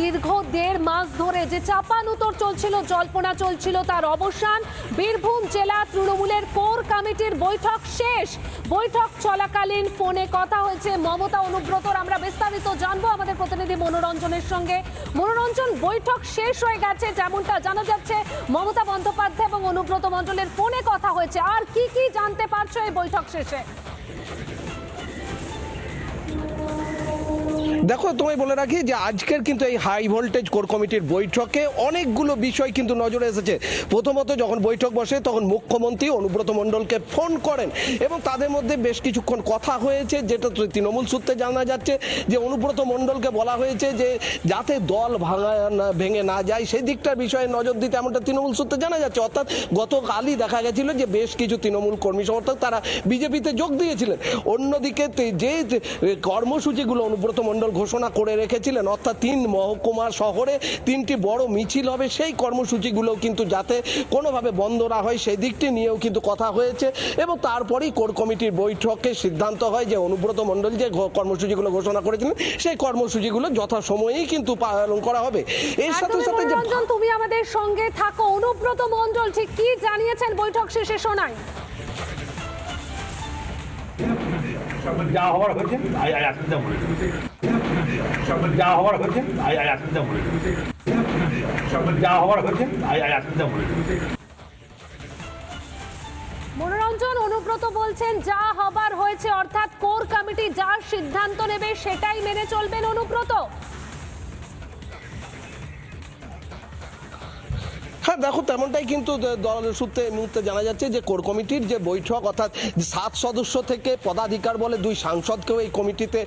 দীর্ঘ দেড় মাস ধরে যে চাপানুতর চলছিল, জল্পনা চলছিল, তার অবসান বীরভূম জেলা তৃণমূলের কোর কমিটির বৈঠক শেষ। বৈঠক চলাকালীন ফোনে কথা হয়েছে, মমতা অনুব্রতর আমরা বিস্তারিত জানব আমাদের প্রতিনিধি মনোরঞ্জনের সঙ্গে। মনোরঞ্জন, বৈঠক শেষ হয়ে গেছে, যেমনটা জানা যাচ্ছে, মমতা বন্দ্যোপাধ্যায় এবং অনুব্রত মণ্ডলের ফোনে কথা হয়েছে। আর কি কি জানতে পারছ এই বৈঠক শেষে? দেখো, তোমায় বলে রাখি যে আজকের কিন্তু এই হাই ভোল্টেজ কোর কমিটির বৈঠকে অনেকগুলো বিষয় কিন্তু নজরে এসেছে। প্রথমত, যখন বৈঠক বসে, তখন মুখ্যমন্ত্রী অনুব্রত মণ্ডলকে ফোন করেন এবং তাদের মধ্যে বেশ কিছুক্ষণ কথা হয়েছে, যেটা তৃণমূল সূত্রে জানা যাচ্ছে যে অনুব্রত মণ্ডলকে বলা হয়েছে যে যাতে দল ভাঙা না, ভেঙে না যায়, সেই দিকটার বিষয়ে নজর দিতে এমনটা তৃণমূল সূত্রে জানা যাচ্ছে। অর্থাৎ গতকালই দেখা গেছিল যে বেশ কিছু তৃণমূল কর্মী সমর্থক তারা বিজেপিতে যোগ দিয়েছিলেন। অন্যদিকে যে কর্মসূচিগুলো অনুব্রত মণ্ডল ঘোষণা করে রেখেছিলেন। অর্থাৎ তিন মহকুমা শহরে তিনটি বড় মিছিল হবে। সেই কর্মসূচিগুলো কিন্তু যাতে কোনোভাবে বন্ধ না হয় সেই দিকটি নিয়েও কিন্তু কথা হয়েছে। এবং তারপরেই কোর কমিটির বৈঠকে সিদ্ধান্ত হয় যে অনুব্রত মণ্ডল যে কর্মসূচিগুলো ঘোষণা করেছিলেন সেই কর্মসূচিগুলো যথাসময়েই কিন্তু পালন করা হবে। এর সাথে সাথে যে তুমি আমাদের সঙ্গে থাকো। অনুব্রত মণ্ডল ঠিক কি জানিয়েছেন বৈঠক শেষে শোনায়? যা হওয়ার হয়েছে আই আই আসতে বলে মনোরঞ্জন অনুব্রত বলছেন, যা হবার হয়েছে, অর্থাৎ কোর কমিটি যা সিদ্ধান্ত নেবে, সেটাই মেনে চলবেন অনুব্রত। হ্যাঁ দেখো, তেমনটাই কিন্তু দ- দল সূত্রে মুহূর্তে জানা যাচ্ছে যে কোর কমিটির যে বৈঠক, অর্থাৎ সাত সদস্য থেকে পদাধিকার বলে দুই সাংসদকেও এই কমিটিতে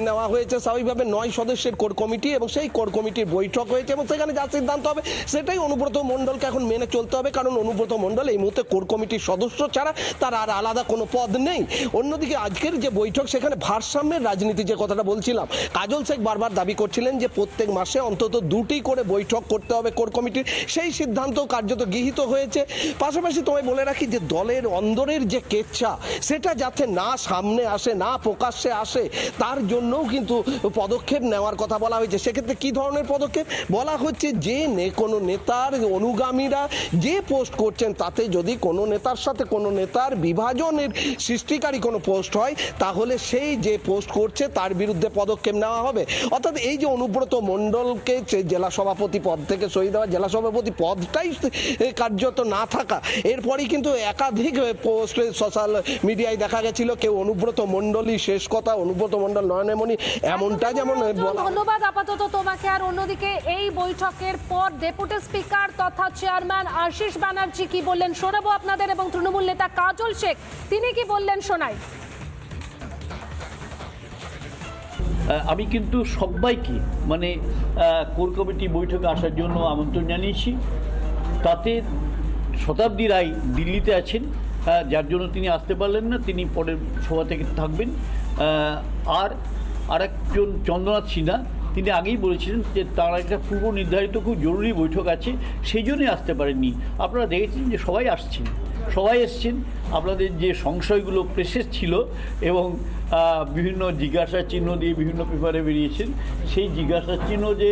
নেওয়া হয়েছে। স্বাভাবিকভাবে নয় সদস্যের কোর কমিটি এবং সেই কোর কমিটির বৈঠক হয়েছে এবং সেখানে যা সিদ্ধান্ত হবে সেটাই অনুব্রত মণ্ডলকে এখন মেনে চলতে হবে। কারণ অনুব্রত মণ্ডল এই মুহূর্তে কোর কমিটির সদস্য ছাড়া তার আর আলাদা কোনো পদ নেই। অন্যদিকে আজকের যে বৈঠক, সেখানে ভারসাম্যের রাজনীতি যে কথাটা বলছিলাম, কাজল শেখ বারবার দাবি করছিলেন যে প্রত্যেক মাসে অন্তত দুটি করে বৈঠক করতে হবে কোর কমিটির। সেই সিদ্ধান্ত কার্যত গৃহীত হয়েছে। পাশাপাশি তোমায় বলে রাখি যে দলের অন্দরের যে কেচ্ছা, সেটা যাতে না সামনে আসে, না প্রকাশ্যে আসে, তার জন্যও কিন্তু পদক্ষেপ নেওয়ার কথা বলা হয়েছে। সেক্ষেত্রে কি ধরনের পদক্ষেপ? বলা হচ্ছে যে নে, কোনো নেতার অনুগামীরা যে পোস্ট করছেন, তাতে যদি কোনো নেতার সাথে কোনো নেতার বিভাজনের সৃষ্টিকারী কোনো পোস্ট হয়, তাহলে সেই যে পোস্ট করছে, তার বিরুদ্ধে পদক্ষেপ নেওয়া হবে। অর্থাৎ এই যে অনুব্রত মণ্ডলকে জেলা সভাপতি পদ থেকে সরিয়ে দেওয়া, জেলা সভাপতি পদটাই এ, কার্যত না থাকা। এরপরই কিন্তু একাধিক পোস্ট সোশ্যাল মিডিয়ায় দেখা গেছিল। কেউ অনুব্রত মণ্ডলই শেষ কথা অনুব্রত মণ্ডল নয়নেমণি এমনটা যেমন ধন্যবাদ আপাতত তোমাকে। আর অন্যদিকে এই বৈঠকের পর ডেপুটি স্পিকার তথা চেয়ারম্যান আশিস ব্যানার্জি কি বললেন শোনাবো আপনাদের এবং তৃণমূল নেতা কাজল শেখ তিনি কি বললেন শোনাই। আমি কিন্তু সবাইকে মানে কোর কমিটি বৈঠকে আসার জন্য আমন্ত্রণ জানিয়েছি। তাতে শতাব্দী রায় দিল্লিতে আছেন। যার জন্য তিনি আসতে পারলেন না, তিনি পরের সভা থেকে থাকবেন। আর আরেকজন চন্দ্রনাথ সিনহা, তিনি আগেই বলেছিলেন যে তার একটা পূর্ব নির্ধারিত খুব জরুরি বৈঠক আছে, সেই জন্যই আসতে পারেননি। আপনারা দেখেছেন যে সবাই আসছেন। সবাই এসছেন। আপনাদের যে সংশয়গুলো প্রেসেস ছিল এবং বিভিন্ন জিজ্ঞাসা চিহ্ন দিয়ে বিভিন্ন পেপারে বেরিয়েছেন সেই জিজ্ঞাসা চিহ্ন যে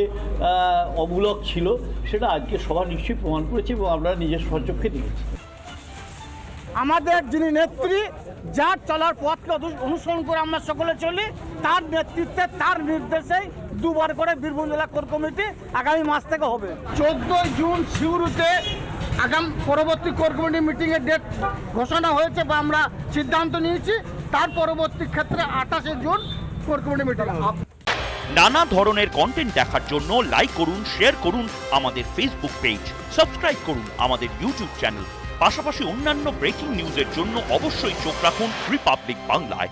অমূলক ছিল সেটা আজকে সভা নিশ্চয়ই প্রমাণ করেছে এবং আমরা নিজের স্বচক্ষে দেখেছি আমাদের যিনি নেত্রী যার চলার পথকে অনুসরণ করে আমরা সকলে চলি তার নেতৃত্বে তার নির্দেশেই দুবার করে বীরভূম জেলা কোর কমিটি আগামী মাস থেকে হবে। চোদ্দোই জুন সিউড়িতে আগাম পরবর্তী কোর কমিটি মিটিংয়ের ডেট ঘোষণা হয়েছে বা আমরা সিদ্ধান্ত নিয়েছি, তার পরবর্তী ক্ষেত্রে আঠাশে জুন কোর কমিটি মিটিং নানা ধরনের কন্টেন্ট দেখার জন্য লাইক করুন শেয়ার করুন আমাদের ফেসবুক পেজ সাবস্ক্রাইব করুন আমাদের ইউটিউব চ্যানেল পাশাপাশি অন্যান্য ব্রেকিং নিউজের জন্য অবশ্যই চোখ রাখুন রিপাবলিক বাংলায়